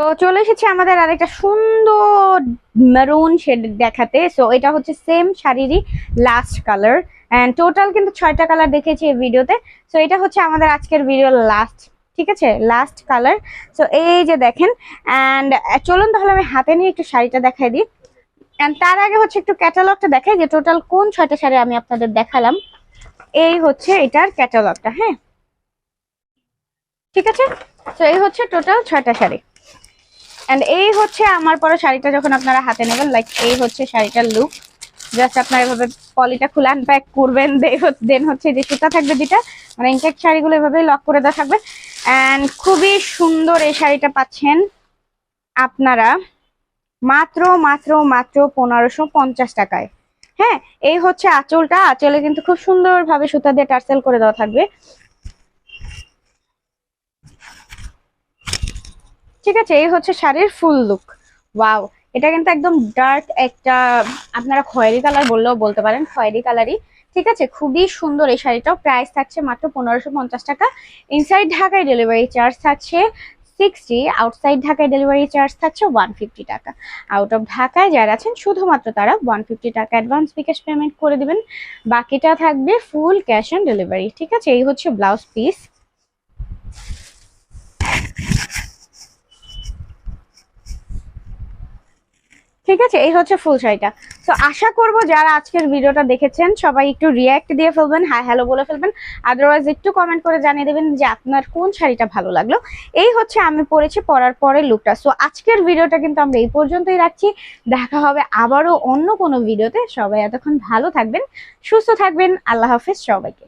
তো চলে এসেছে আমাদের আরেকটা সুন্দর মেরুন শেড দেখাতে। সো এটা হচ্ছে সেম শাড়িরই লাস্ট কালার অ্যান্ড টোটাল কিন্তু ছয়টা কালার দেখেছি এই ভিডিওতে সো এটা হচ্ছে আমাদের আজকের ভিডিওর লাস্ট ঠিক আছে? লাস্ট কালার সো এই যে দেখেন অ্যান্ড চলুন তাহলে আমি হাতে নিয়ে একটু শাড়িটা দেখাই দিই। অ্যান্ড তার আগে হচ্ছে একটু ক্যাটালগটা দেখাই যে টোটাল কোন ছয়টা শাড়ি আমি আপনাদের দেখালাম। এই হচ্ছে এটার ক্যাটালগটা হ্যাঁ? ঠিক আছে? তো এই হচ্ছে টোটাল ছয়টা শাড়ি। এন্ড এই হচ্ছে আমার পরে শাড়িটা যখন আপনারা হাতে নেবেন লাইক এই হচ্ছে শাড়িটার লুক জাস্ট আপনারা এভাবে পলিটা খুলে আনপ্যাক করবেন দেন হচ্ছে যে সুতা থাকবে যেটা মানে ইনটেক্ট শাড়িগুলো এভাবেই লক করে দেওয়া থাকবে। এন্ড খুবই সুন্দর এই শাড়িটা পাচ্ছেন আপনারা মাত্র মাত্র মাত্র পনেরোশো পঞ্চাশ টাকায়। হ্যাঁ এই হচ্ছে আঁচলটা। আঁচলে কিন্তু খুব সুন্দরভাবে সুতা দিয়ে টার্সেল করে দেওয়া থাকবে। ঠিক আছে, এই হচ্ছে শাড়ির ফুল লুক ওয়াও এটা কিন্তু একদম ডার্ক একটা, আপনারা খয়েরি কালার বললেও বলতে পারেন, খয়েরি কালারই ঠিক আছে, খুবই সুন্দর এই শাড়িটাও। প্রাইস থাকছে মাত্র পনেরোশো পঞ্চাশ টাকা। ইনসাইড ঢাকায় ডেলিভারি চার্জ থাকছে সিক্সটি আউটসাইড ঢাকায় ডেলিভারি চার্জ থাকছে ওয়ান ফিফটি টাকা। আউট অফ ঢাকায় যারা আছেন, শুধুমাত্র তারা ওয়ান ফিফটি টাকা অ্যাডভান্স বিকাশ পেমেন্ট করে দিবেন। বাকিটা থাকবে ফুল ক্যাশ অন ডেলিভারি ঠিক আছে, এই হচ্ছে ব্লাউজ পিস ঠিক আছে? এই হচ্ছে ফুল শাড়িটা। তো আশা করব যারা আজকের ভিডিওটা দেখেছেন, সবাই একটু রিয়্যাক্ট দিয়ে ফেলবেন হাই হ্যালো বলে ফেলবেন। আদারওয়াইজ একটু কমেন্ট করে জানিয়ে দেবেন যে আপনার কোন শাড়িটা ভালো লাগল। এই হচ্ছে আমি পরেছি, পরার পরে লুকটা সো আজকের ভিডিওটা কিন্তু আমরা এই পর্যন্তই রাখছি। দেখা হবে আবারও অন্য কোনো ভিডিওতে। সবাই এতক্ষণ ভালো থাকবেন, সুস্থ থাকবেন। আল্লাহ হাফেজ সবাইকে।